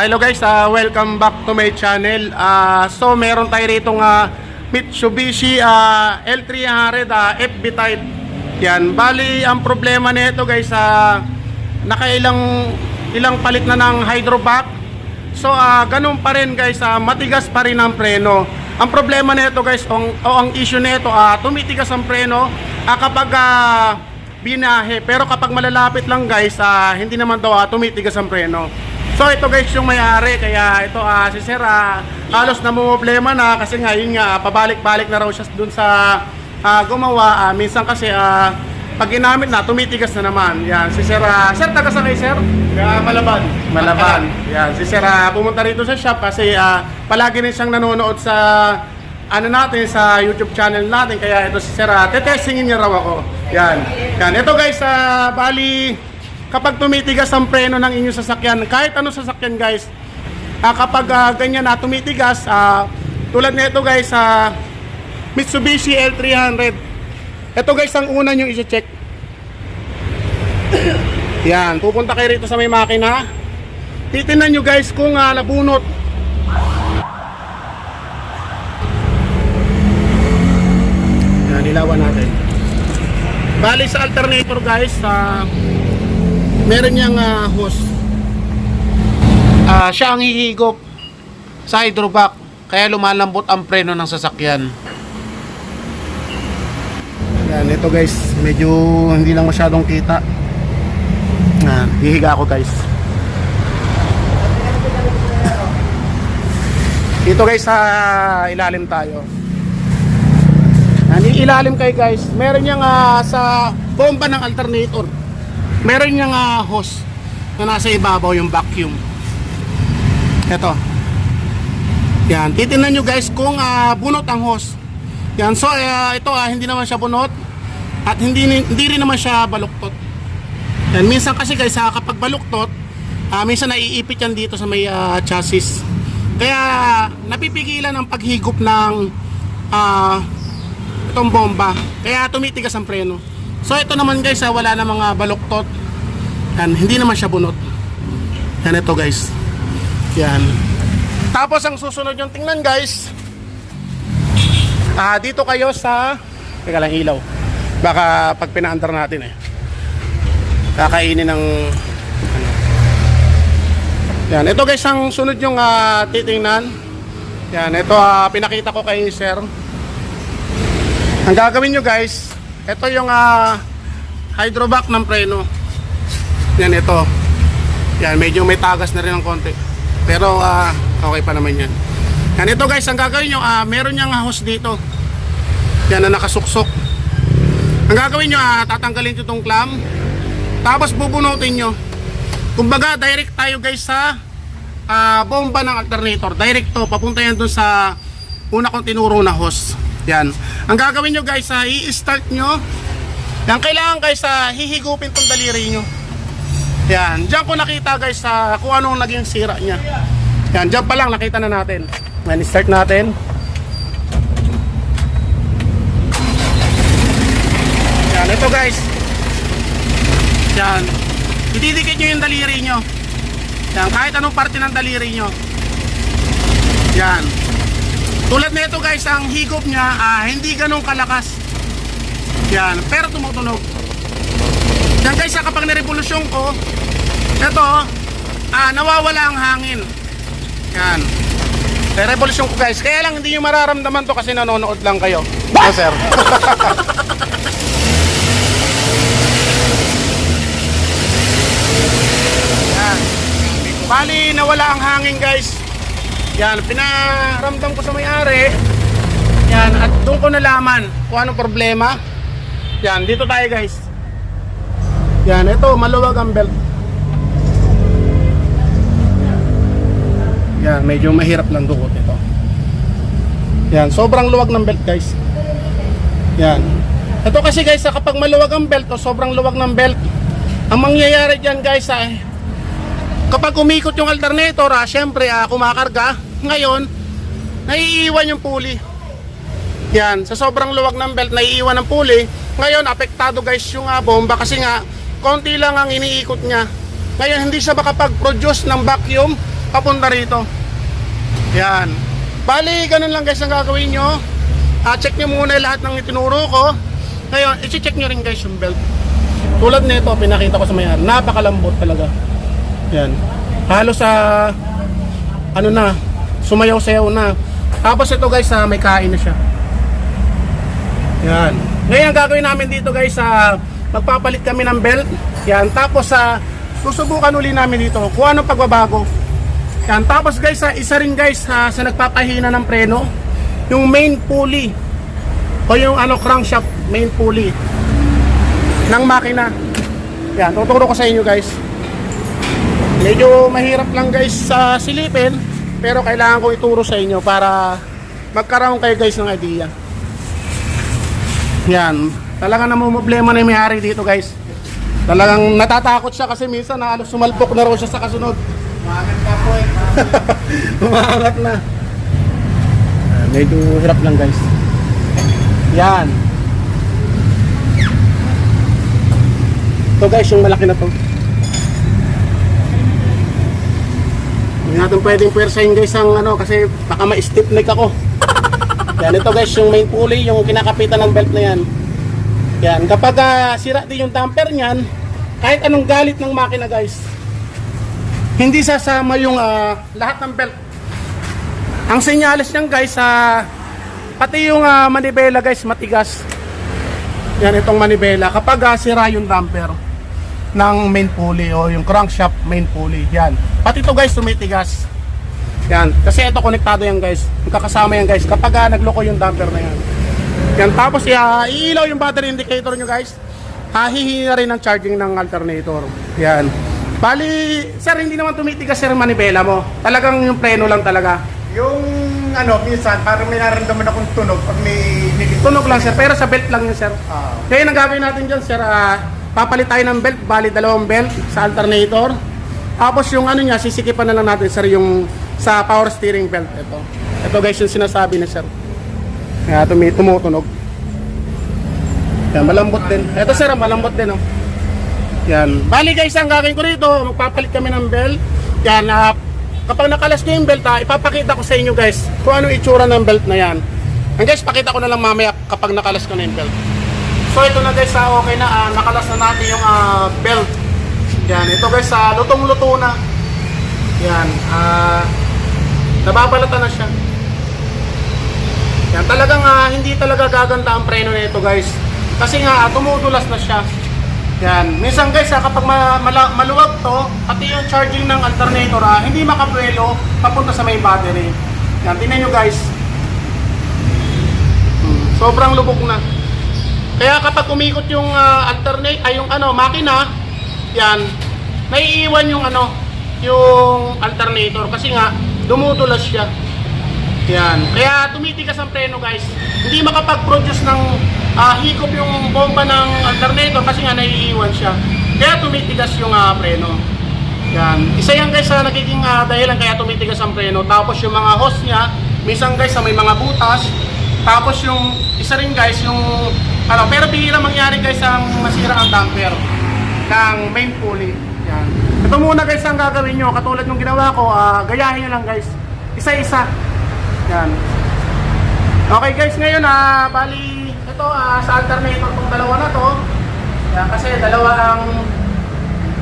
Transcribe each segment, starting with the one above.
Hello guys, ah, welcome back to my channel. Ah, so meron tayo rito nga Mitsubishi ah, L300 ah, FB type. Yan, bali ang problema nito guys, ah, nakailang ilang palit na ng hydrovac. So ah, ganun pa rin guys, ah, matigas pa rin ang preno. Ang problema nito guys, ang, o ang issue nito, ah, tumitigas ang preno ah, kapag ah, binahe. Pero kapag malalapit lang guys, ah, hindi naman daw ah, tumitigas ang preno. So ito guys yung may-ari kaya ito ah si Sir ah, halos namumblema na kasi nga yun nga ah, pabalik-balik na raw siya dun sa ah, gumawa. Ah, minsan kasi ah, pag ginamit na tumitigas na naman. Yan si Sir ah, Sir taga sa kay Sir? Kaya Malaban. Malaban. Yan si Sir ah, pumunta rito sa shop kasi ah, palagi rin siyang nanonood sa ano natin sa YouTube channel natin kaya ito si Sir ah, tetestingin niya raw ako. Yan. Yan. Ito guys, ah, bali kapag tumitigas ang preno ng inyong sasakyan, kahit ano sasakyan guys, ah, kapag ah, ganyan na tumitigas, ah, tulad nito guys sa Mitsubishi L300. Ito guys ang una nyo i-check. Yan, pupunta kayo rito sa may makina. Titinan nyo guys kung ah, nabunot. Yan, ilawan natin. Bali sa alternator guys, sa meron niyang ah, hose. Ah, siya ang hihigop sa hydrovac. Kaya lumalambot ang preno ng sasakyan. Yan, ito guys, medyo hindi lang masyadong kita. Yan, hihiga ako guys. Dito guys sa ilalim tayo. Yan, ilalim kayo guys. Meron niyang ah, sa bomba ng alternator. Meron niyang ah, hose na nasa ibabaw yung vacuum. Ito. Yan, titingnan nyo guys kung ah, bunot ang hose. Yan, so ah, ito ah, hindi naman siya bunot at hindi hindi rin naman siya baluktot. Yan, minsan kasi guys ah, kapag baluktot, ah, minsan naiipit yan dito sa may ah, chassis. Kaya napipigilan ang paghigop ng ah, itong bomba. Kaya tumitigas ang preno. So ito naman guys, ah, wala na mga baluktot. Yan, hindi naman siya bunot. Yan ito guys. Yan. Tapos ang susunod yung tingnan guys. Ah, dito kayo sa Teka lang ilaw. Baka pag pinaandar natin eh. Kakainin ng ano. Yan, ito guys ang sunod yung ah, titingnan. Yan, ito ah, pinakita ko kay sir. Ang gagawin nyo guys, ito yung ah, hydrovac ng preno. Yan ito. Yan, medyo may tagas na rin ng konti. Pero ah, okay pa naman yan. Yan ito guys, ang gagawin nyo, ah, meron niyang hose dito. Yan na nakasuksok. Ang gagawin nyo, ah, tatanggalin nyo itong clam. Tapos bubunutin nyo. Kumbaga, direct tayo guys sa ah, bomba ng alternator. Direct to, papunta yan dun sa una kong tinuro na hose. Yan. Ang gagawin nyo guys, ah, i-start nyo. Yan, kailangan guys, ah, hihigupin tong daliri nyo. Yan, diyan ko nakita guys sa kung anong naging sira niya. Yan, diyan pa lang nakita na natin. Yan, start natin. Yan, ito guys. Yan. Ididikit nyo yung daliri nyo. Yan, kahit anong parte ng daliri nyo. Yan. Tulad nito guys, ang higop niya, ah, hindi ganun kalakas. Yan, pero tumutunog. Yan guys, ah, kapag nirevolusyon ko, ito, ah, nawawala ang hangin. Yan. Nirevolusyon ko guys. Kaya lang hindi nyo mararamdaman to kasi nanonood lang kayo. Oh, sir. Yan. Bali, nawala ang hangin guys. Yan, pinaramdam ko sa may-ari. Yan, at doon ko nalaman kung anong problema. Yan, dito tayo guys. Yan, ito, maluwag ang belt. Yan, medyo mahirap lang dukot ito. Yan, sobrang luwag ng belt guys. Yan. Ito kasi guys, ah, kapag maluwag ang belt o sobrang luwag ng belt, ang mangyayari dyan guys ay kapag umikot yung alternator, ah, syempre ah, kumakarga, ngayon, naiiwan yung pulley. Yan, sa sobrang luwag ng belt, naiiwan ng pulley. Ngayon, apektado guys yung ah, bomba kasi nga, konti lang ang iniikot niya. Ngayon, hindi siya makapag-produce ng vacuum papunta rito. Yan. Bali, ganun lang guys ang gagawin nyo. Ah, check nyo muna lahat ng itinuro ko. Ngayon, i-check nyo rin guys yung belt. Tulad nito, pinakita ko sa may Napakalambot talaga. Yan. Halos sa ano na, sumayaw-sayaw na. Tapos ito guys, ah, may kain na siya. Yan. Ngayon gagawin namin dito guys, sa magpapalit kami ng belt. Yan. Tapos sa susubukan uli namin dito kung anong pagbabago. Yan. Tapos guys, sa isa rin guys sa, sa nagpapahina ng preno, yung main pulley o yung ano crankshaft main pulley ng makina. Yan, tuturo ko sa inyo guys. Medyo mahirap lang guys sa silipin, pero kailangan ko ituro sa inyo para magkaroon kayo guys ng idea. Yan, talagang namumblema na yung may-ari dito guys. Talagang natatakot siya kasi minsan na halos sumalpok na raw siya sa kasunod. Umagat ka po eh. Umaangat na. Ah, medyo hirap lang guys. Yan. Ito guys, yung malaki na to. Hindi natin pwedeng pwersahin guys ang ano kasi baka ma-stiff neck ako. Yan, ito guys yung main pulley, yung kinakapitan ng belt na yan. Yan, kapag ah, sira din yung damper niyan, kahit anong galit ng makina guys, hindi sasama yung ah, lahat ng belt. Ang senyales niyan guys, sa pati yung ah, manibela guys, matigas. Yan itong manibela. Kapag ah, sira yung damper ng main pulley o yung crankshaft main pulley, yan. Pati ito guys, tumitigas. Yan. Kasi ito konektado yan guys. Magkakasama yan guys. Kapag ah, nagloko yung damper na yan. Yan. Tapos ah, iilaw yung battery indicator nyo guys. Hahihingi na rin ng charging ng alternator. Yan. Bali, sir, hindi naman tumitigas sir manibela mo. Talagang yung preno lang talaga. Yung ano, minsan parang may nararamdaman akong tunog pag may nilito. Tunog lang sir, pero sa belt lang yun sir. Ah. Kaya ang gagawin natin dyan sir, ah, papalit tayo ng belt, bali dalawang belt sa alternator. Tapos yung ano niya, sisikipan na lang natin sir yung sa power steering belt. Ito. Ito guys yung sinasabi na sir. Kaya tumi tumutunog. Yan, malambot din. Ito sir, ah, malambot din oh. Yan. Bali guys, ang gagawin ko rito, magpapalit kami ng belt. Yan, ah, kapag nakalas ko yung belt, ah, ipapakita ko sa inyo guys kung ano itsura ng belt na yan. And guys, pakita ko na lang mamaya kapag nakalas ko na yung belt. So ito na guys, ah, okay na, ah, nakalas na natin yung ah, belt. Yan, ito guys, ah, lutong-luto na. Yan, ah, nababalatan na siya. Yan, talagang ah, hindi talaga gaganda ang preno na ito guys. Kasi nga, ah, tumutulas na siya. Yan, minsan guys, ah, kapag ma- mala- maluwag to, pati yung charging ng alternator, ah, hindi makapuelo papunta sa may battery. Yan, tingnan nyo guys. Hmm, sobrang lubog na. Kaya kapag umikot yung ah, alternate, ay yung ano, makina, yan, naiiwan yung ano, yung alternator kasi nga dumudulas siya. Yan. Kaya tumitigas ang preno guys. Hindi makapag-produce ng ah, hikop yung bomba ng alternator kasi nga naiiwan siya. Kaya tumitigas yung ah, preno. Yan. Isa yan guys sa nagiging ah, dahilan kaya tumitigas ang preno. Tapos yung mga hose niya, minsan guys sa may mga butas. Tapos yung isa rin guys yung ano, pero bihira mangyari guys ang masira ang damper ng main pulley. Yan. Ito muna guys ang gagawin nyo. Katulad ng ginawa ko, ah, gayahin nyo lang guys. Isa-isa. Yan. Okay guys, ngayon ah, bali ito ah, sa alternator tong dalawa na to. Yan, kasi dalawa ang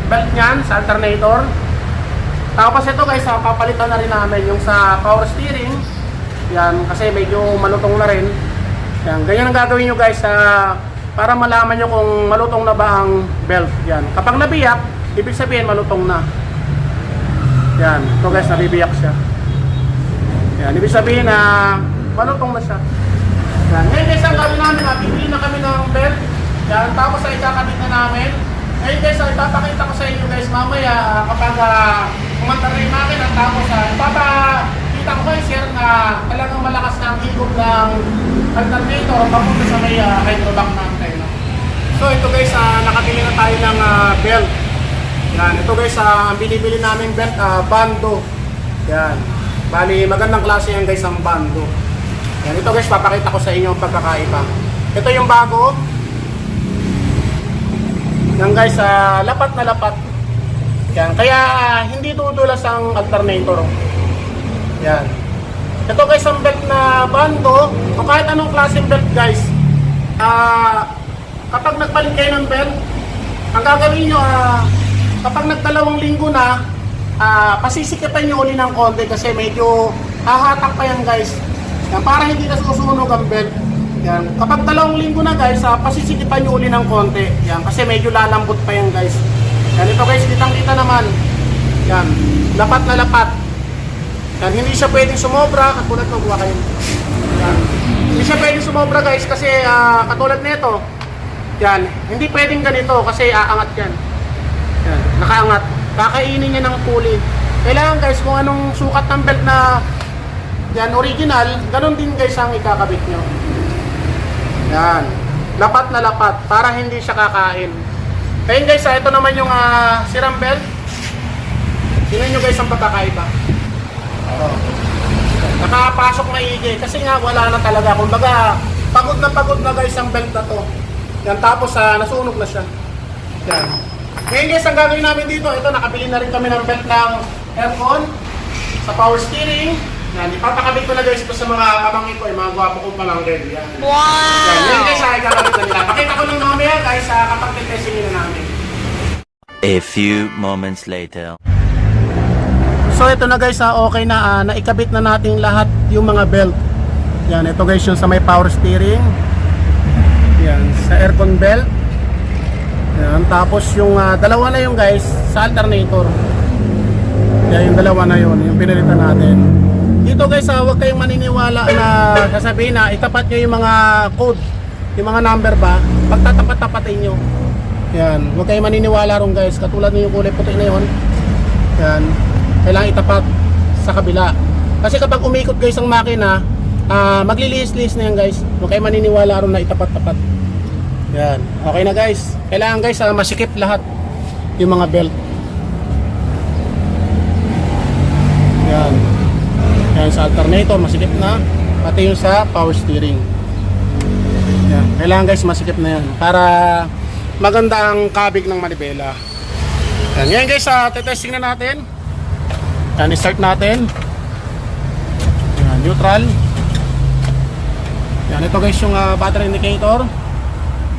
belt niyan sa alternator. Tapos ito guys, ah, papalitan na rin namin yung sa power steering. Yan, kasi medyo malutong na rin. Yan, ganyan ang gagawin nyo guys ah, para malaman nyo kung malutong na ba ang belt. Yan. Kapag nabiyak, ibig sabihin malutong na. Yan, ito guys, nabibiyak siya. Yan, ibig sabihin na malutong na siya. Yan, ngayon guys, ang gawin namin, ah, bibili na kami ng belt. Yan, tapos ay kakabit na namin. Ngayon guys, ah, ipapakita ko sa inyo guys mamaya ah, kapag uh, kumanta na yung makina, tapos uh, ipapakita ko guys sir na talagang malakas na ang higop ng alternator papunta sa may uh, hydrovac natin. No? So ito guys, ah, nakabili na tayo ng ah, belt. Yan, ito guys, ah, ang binibili namin belt, ah, bando. Yan. Bali, magandang klase yan guys ang bando. Yan, ito guys, papakita ko sa inyo ang pagkakaiba. Ito yung bago. Yan guys, ah, lapat na lapat. Yan. Kaya hindi tutulas ang alternator. Yan. Ito guys ang belt na bando o kahit anong klaseng belt guys. Ah, kapag nagpalit kayo ng belt, ang gagawin nyo, ah, kapag nagdalawang linggo na, ah, pasisikipan nyo uli ng konti kasi medyo hahatak pa yan guys. Yan, para hindi na susunog ang belt. Yan. Kapag dalawang linggo na guys, ah, pasisikipan nyo uli ng konti. Yan, kasi medyo lalambot pa yan guys. Yan, ito guys, kitang kita naman. Yan, lapat na lapat. Yan, hindi siya pwedeng sumobra, katulad ko, buha kayo. Yan. Hindi siya pwedeng sumobra guys kasi ah, katulad nito. Yan, hindi pwedeng ganito kasi aangat yan. Yan, nakaangat. Kakainin niya ng puli. Kailangan guys kung anong sukat ng belt na yan original, ganun din guys ang ikakabit nyo. Yan. Lapat na lapat para hindi siya kakain. Kaya guys, ah, ito naman yung ah, siram belt. Tingnan nyo guys ang pagkakaiba. Oh. Nakapasok maigi kasi nga wala na talaga. Kumbaga, pagod na pagod na guys ang belt na to. Yan, tapos ah, nasunog na siya. Yan. Ngayon guys, ang gagawin namin dito, ito nakabili na rin kami ng belt ng aircon sa power steering. Yan, ipapakabit ko na guys ito sa mga pamangkin ko, yung mga gwapo kong pamangkin. Yan. Wow! Yan, yan guys, ay kakabit na nila. Pakita ko lang mamaya guys, sa kapag testing na namin. A few moments later. So ito na guys, ah, okay na, ah, naikabit na natin lahat yung mga belt. Yan, ito guys yung sa may power steering. Yan, sa aircon belt. Yan, tapos yung ah, dalawa na yung guys sa alternator. Yan, yung dalawa na yun, yung pinalitan natin. Dito guys, ah, huwag kayong maniniwala na sasabihin na itapat nyo yung mga code, yung mga number ba, pagtatapat-tapatin nyo. Yan, huwag kayong maniniwala ron guys, katulad ng yung kulay puti na yun. Yan, kailangan itapat sa kabila. Kasi kapag umikot guys ang makina, ah maglilihis-lihis na yan guys. Huwag kayo maniniwala ron na itapat-tapat. Yan, okay na guys. Kailangan guys, ah, masikip lahat yung mga belt. Yan. Yan sa alternator, masikip na. Pati yung sa power steering. Yan. Kailangan guys, masikip na yan. Para maganda ang kabig ng manibela. Yan. Ngayon guys, uh, testing na natin. Yan, start natin. Yan, neutral. Yan, ito guys yung ah, battery indicator.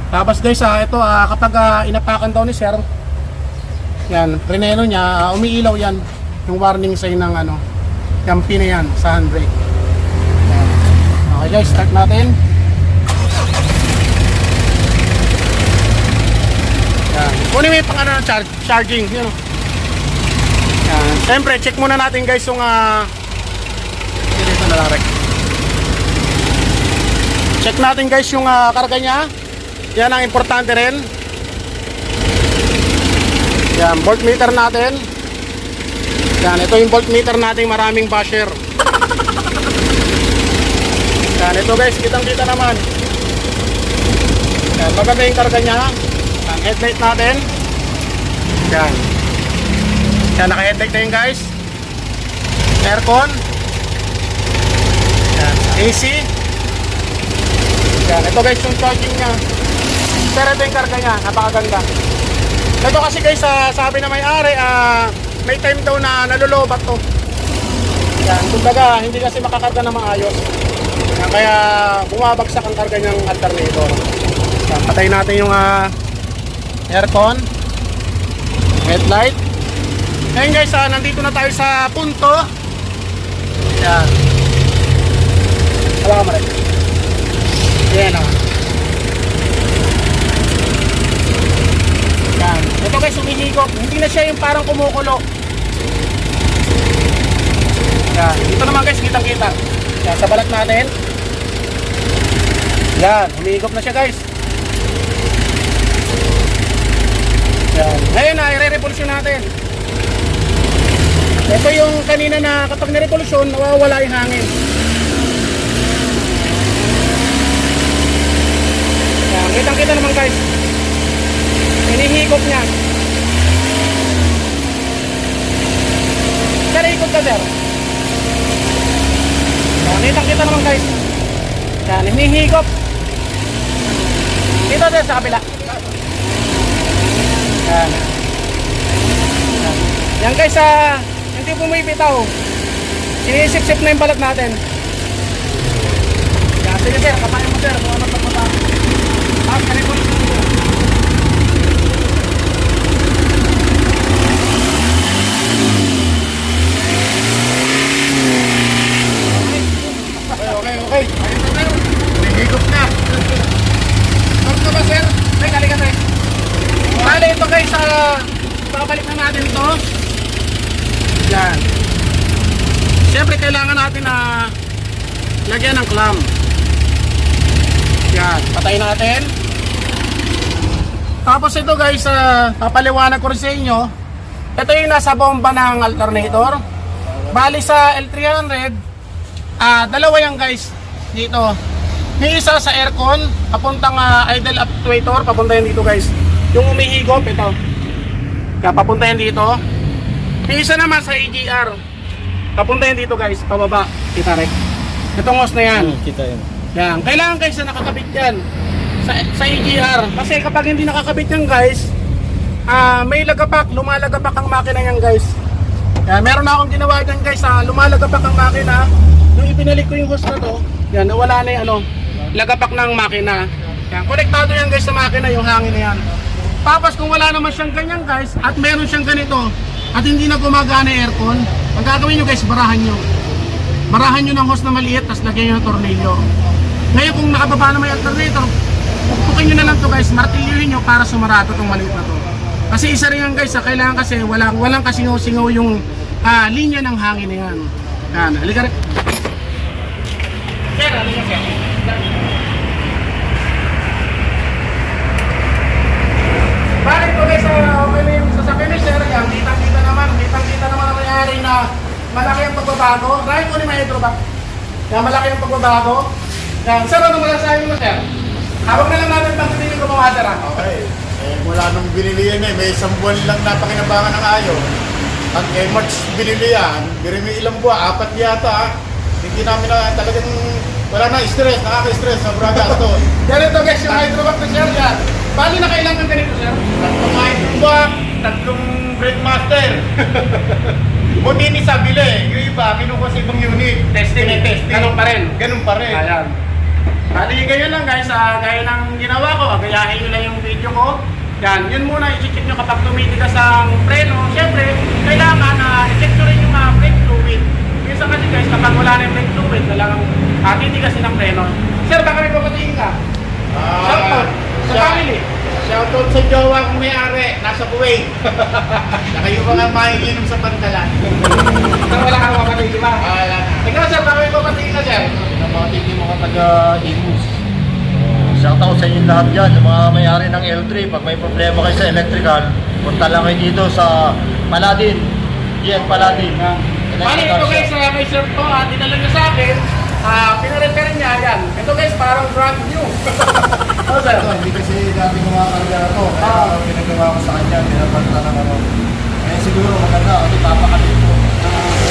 Tapos guys, ah, ito ah, kapag ah, inapakan daw ni sir, yan, preneno niya, ah, umiilaw yan. Yung warning sign ng ano, yung pin yan sa handbrake. Yan. Okay guys, start natin. Yan. Kunin mo yung pang ano, char- charging. Oh. Yan. Siyempre, check muna natin guys yung uh, dito na. Check natin guys yung ah, karga niya. Yan ang importante rin. Yan, voltmeter natin. Yan, ito yung voltmeter natin maraming basher. Yan, ito guys, kitang-kita naman. Yan, maganda yung karga niya. Yan, headlight natin. Yan. Yan, naka-headlight na yun guys. Aircon. Yan, AC. Yan, ito guys yung charging niya. Pero ito yung karga niya, napakaganda. Ito kasi guys, ah, sabi na may-ari, ah, may time daw na nalulobat to. Yan, kumbaga, hindi kasi makakarga na maayos. Yan, kaya bumabagsak ang karga niyang alternator. Yan, patay natin yung ah, aircon, headlight. Ngayon guys, ah, nandito na tayo sa punto. Yan. Hawa ka rin. Yan ah. Yan. Ito guys, umihigop. Hindi na siya yung parang kumukulo. Yan. Dito naman guys, kitang kita. Yan, sa balat natin. Yan, umihigop na siya guys. Yan. Ngayon na, i-revolution natin. Ito yung kanina na kapag na-revolusyon, nawawala yung hangin. Yan, kitang kita naman guys. Hinihigop niya. Sir, ikot ka sir. Yan, kitang kita naman guys. Yan, hinihigop. Dito sir, sa kabila. Yan. Yan guys, ah, hindi bumibitaw. Sinisip-sip na yung balat natin. Yan, sige sir, kapain mo sir, kung ano pagmata. Tapos, ulit mo. Okay, okay. Ayun na tayo. Na. Ano ka ba sir? Ay, kalika tayo. Bale, ito guys, ah, babalik na natin ito. Yan. Siyempre, kailangan natin na lagyan ng clam. Yan, patay natin. Tapos ito guys, ah, papaliwanag ko rin sa inyo. Ito yung nasa bomba ng alternator. Bali sa L300, ah, dalawa yan guys dito. Yung isa sa aircon, papuntang ah, idle actuator, papunta yan dito guys. Yung umihigop, ito. Kaya papunta yan dito. Yung isa naman sa EGR, papunta yan dito guys, pababa. Kita rin. Itong hose na yan. Kita yun. Yan. Kailangan guys na nakakabit yan sa, sa EGR. Kasi kapag hindi nakakabit yan guys, ah may lagapak, lumalagapak ang makina yan guys. Yan, meron na akong ginawa dyan guys, ah, lumalagapak ang makina. Nung ipinalik ko yung hose na to, yan, nawala na yung ano, lagapak ng makina. Yan, konektado yan guys sa makina, yung hangin na yan. Tapos kung wala naman siyang ganyan guys, at meron siyang ganito, at hindi na gumagana aircon, ang gagawin nyo guys, barahan nyo. Barahan nyo ng hose na maliit, tapos lagyan nyo ng tornilyo. Ngayon kung nakababa naman yung alternator, pupukin nyo na lang to guys, martilyuhin nyo para sumarado tong maliit na to. Kasi isa rin yan guys, ah, kailangan kasi walang, walang kasingaw-singaw yung ah, linya ng hangin na yan. Yan, halika rin. Sir, halika sir. Bakit po guys, uh, kitang-kita naman, ang nangyari na malaki ang pagbabago. Dahil po ni Maestro ba? Yan, malaki ang pagbabago. Yan, sir, ano masasabi mo sir? Habang na lang natin pagdating yung gumawa sir ah. Okay. Eh, wala nang binili yan eh. May isang buwan lang napakinabangan ng ayo. Pag eh, March binili yan, may ilang buwan, apat yata. Hindi namin na talagang wala na stress, nakaka-stress sa braga ito. Ganito guys, yung hydrovac na sir yan. Bali na kailangan ganito sir? Tatlong hydrovac, tatlong breadmaster. Buti ni sa bili, yung iba, kinuha sa ibang unit. Testing, Tinetesting. ganun pa rin. Ganun pa rin. Ayan. Bali, ganyan lang guys, ah, gaya ng ginawa ko, agayahin nyo lang yung video ko. Yan, yun muna, i-check nyo kapag tumitigas ang preno. Siyempre, kailangan na i-check nyo rin yung mga brake fluid. Minsan kasi guys, kapag wala na yung brake fluid, talagang uh, titigasin ang preno. Sir, baka may papatingin ka? Ah, Shoutout sa family. Shoutout sa jowa kong may-ari, nasa Kuwait. Saka yung mga mahiginom sa pantalan. Sir, wala kang papatingin, di ba? Ah, Wala na. Ikaw sir, baka may papatingin ka sir? Namatindi mo ka taga Imus. Shoutout sa inyo lahat dyan, yung mga may-ari ng L3. Pag may problema kayo sa electrical, punta lang kayo dito sa Paladin. Jet Paladin. Bali, ito guys, kay sir to, uh, dinala niya sa akin. Ah, pinarepair niya, yan. Ito guys, parang brand new. ano sir? Ito, hindi kasi dati kumakarga ito. Kaya pinagawa ko sa kanya, pinapanta ng ano. Kaya siguro maganda, kasi papakalit ko.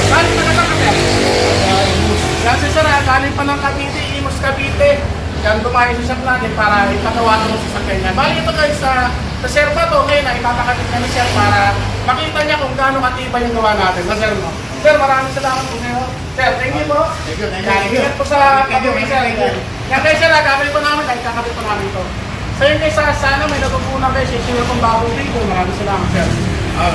Bali, talaga ka sir. Kaya Imus. Kasi sir, ah, galing pa ng Cavite, Imus Cavite. Yan, tumayo sa shop natin para ipatawanan mo sa sakyan niya. Bali, ito guys, sa sa sir pa to, ngayon, na ipapakabit na ni sir para makita niya kung gaano katibay yung gawa natin. Na sir, no? Sir, maraming salamat po kayo. Sir, thank you po. Thank you, thank you, thank you. ingat po sa pag-uwi, sir. thank you. Yan kayo sir, ah, gagawin po namin kahit kakabit po namin ito. So yun guys, ah, sana may natutunan kayo sa isinyo kong bagong video. Maraming salamat sir. Ah,